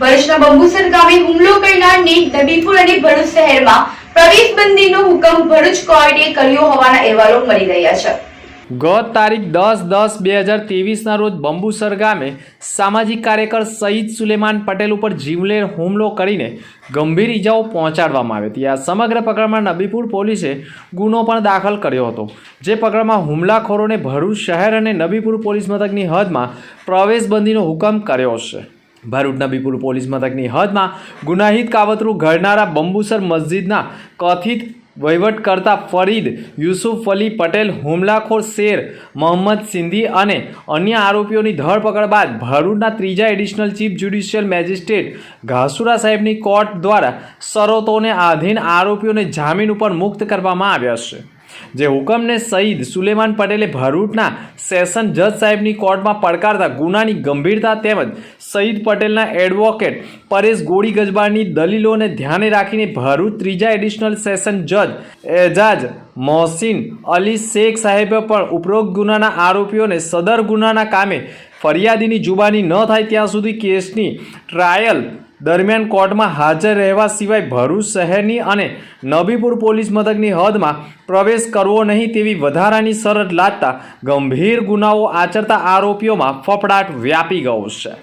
ભરૂચના બંબુસર ગામે હુમલો કરનારને નબીપુર અને ભરૂચ શહેરમાં પ્રવેશબંધીનો હુકમ ભરૂચ કોર્ટે કર્યો હોવાના અહેવાલો મળી રહ્યા છે. ગત તારીખ દસ દસ બે હજાર ત્રેવીસના રોજ બંબુસર ગામે સામાજિક કાર્યકર સઈદ સુલેમાન પટેલ ઉપર જીવલેણ હુમલો કરીને ગંભીર ઇજાઓ પહોંચાડવામાં આવી હતી. આ સમગ્ર પકડમાં નબીપુર પોલીસે ગુનો પણ દાખલ કર્યો હતો, જે પકડમાં હુમલાખોરોને ભરૂચ શહેર અને નબીપુર પોલીસ મથકની હદમાં પ્રવેશબંધીનો હુકમ કર્યો છે. ભરૂચ બીપુર પોલીસ મથકની હદમાં ગુનાહિત કાવતરું ઘડનારા બંબુસર મસ્જિદના કથિત વહીવટ કરતા ફરીદ યુસુફ અલી પટેલ, હુમલાખોર શેર મોહમ્મદ સિંધી અને અન્ય આરોપીઓની ધરપકડ બાદ ભરૂચના ત્રીજા additional chief judicial magistrate Ghasura સાહેબની કોર્ટ દ્વારા શરતોને આધીન આરોપીઓને જામીન ઉપર મુક્ત કરવામાં આવ્યા છે. જે હુકમને સઈદ સુલેમાન પટેલે ભરૂચના સેશન જજ સાહેબની કોર્ટમાં પડકારતા, ગુનાની ગંભીરતા તેમજ સઈદ પટેલના એડવોકેટ પરેશ ગોળી ગજબારની દલીલોને ધ્યાને રાખીને ભરૂચ ત્રીજા એડિશનલ સેશન જજ એજાજ મોહસિન અલી શેખ સાહેબે પણ ઉપરોક્ત ગુનાના આરોપીઓને સદર ગુનાના કામે ફરિયાદીની જુબાની ન થાય ત્યાં સુધી કેસની ટ્રાયલ દરમિયાન કોર્ટમાં હાજર રહેવા સિવાય ભરૂચ શહેરની અને નબીપુર પોલીસ મથકની હદમાં પ્રવેશ કરવો નહીં તેવી વધારાની શરત લાદતા ગંભીર ગુનાઓ આચરતા આરોપીઓમાં ફફડાટ વ્યાપી ગયો છે.